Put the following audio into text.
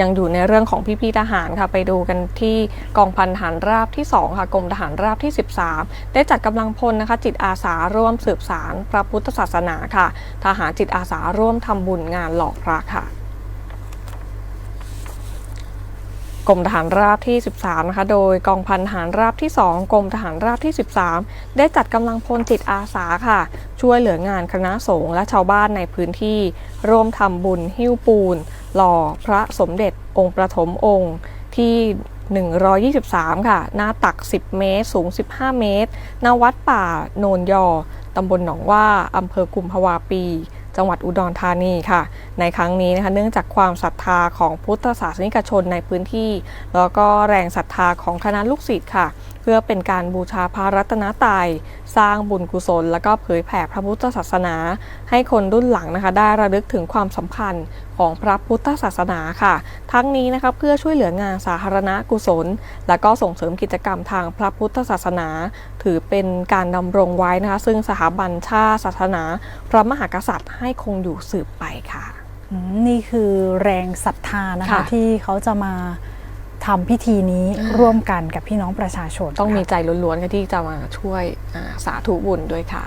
ยังอยู่ในเรื่องของพี่ๆทหารค่ะ ไปดูกันที่กองพันทหารราบที่ 2 ค่ะกรมทหารราบที่ 13 ได้จัดกำลังพลนะคะ จิตอาสาร่วมสืบสารพระพุทธศาสนาค่ะ ทหารจิตอาสาร่วมทำบุญงานหลอกพระค่ะกรมทหารราบที่ 13 นะคะ โดยกองพันทหารราบที่ 2 กรมทหารราบที่ 13 ได้จัดกำลังพลจิตอาสาค่ะ ช่วยเหลืองานคณะสงฆ์และชาวบ้านในพื้นที่ ร่วมทำบุญหิ้วปูน หล่อพระสมเด็จองค์ประถมองค์ที่ 123 ค่ะ หน้าตัก 10 เมตร สูง 15 เมตรณวัดป่าโนนยอ ตำบลหนองว่าอำเภอกุมภาวาปี จังหวัดอุดรธานีค่ะ ในครั้งนี้นะคะ เนื่องจากความศรัทธาของพุทธศาสนิกชนในพื้นที่ แล้วก็แรงศรัทธาของคณะลูกศิษย์ค่ะ เพื่อเป็นการบูชาพระรัตนตรัย สร้างบุญกุศล แล้วก็เผยแผ่พระพุทธศาสนา ให้คนรุ่นหลังนะคะ ได้ระลึกถึงความสำคัญของพระพุทธศาสนาค่ะ ทั้งนี้นะคะเพื่อช่วยเหลืองานสาธารณกุศล และก็ส่งเสริมกิจกรรมทางพระพุทธศาสนา ถือเป็นการดำรงไว้นะคะ ซึ่งสถาบันชาติศาสนา พระมหากษัตริย์ให้คงอยู่สืบไปค่ะอืมนี่คือแรงศรัทธานะคะค่ะที่เขาจะมา ทำพิธีนี้อ่าร่วมกันกับพี่น้องประชาชน ต้องมีค่ะใจล้วนๆค่ะที่จะมาช่วยอ่าสาธุบุญด้วยค่ะ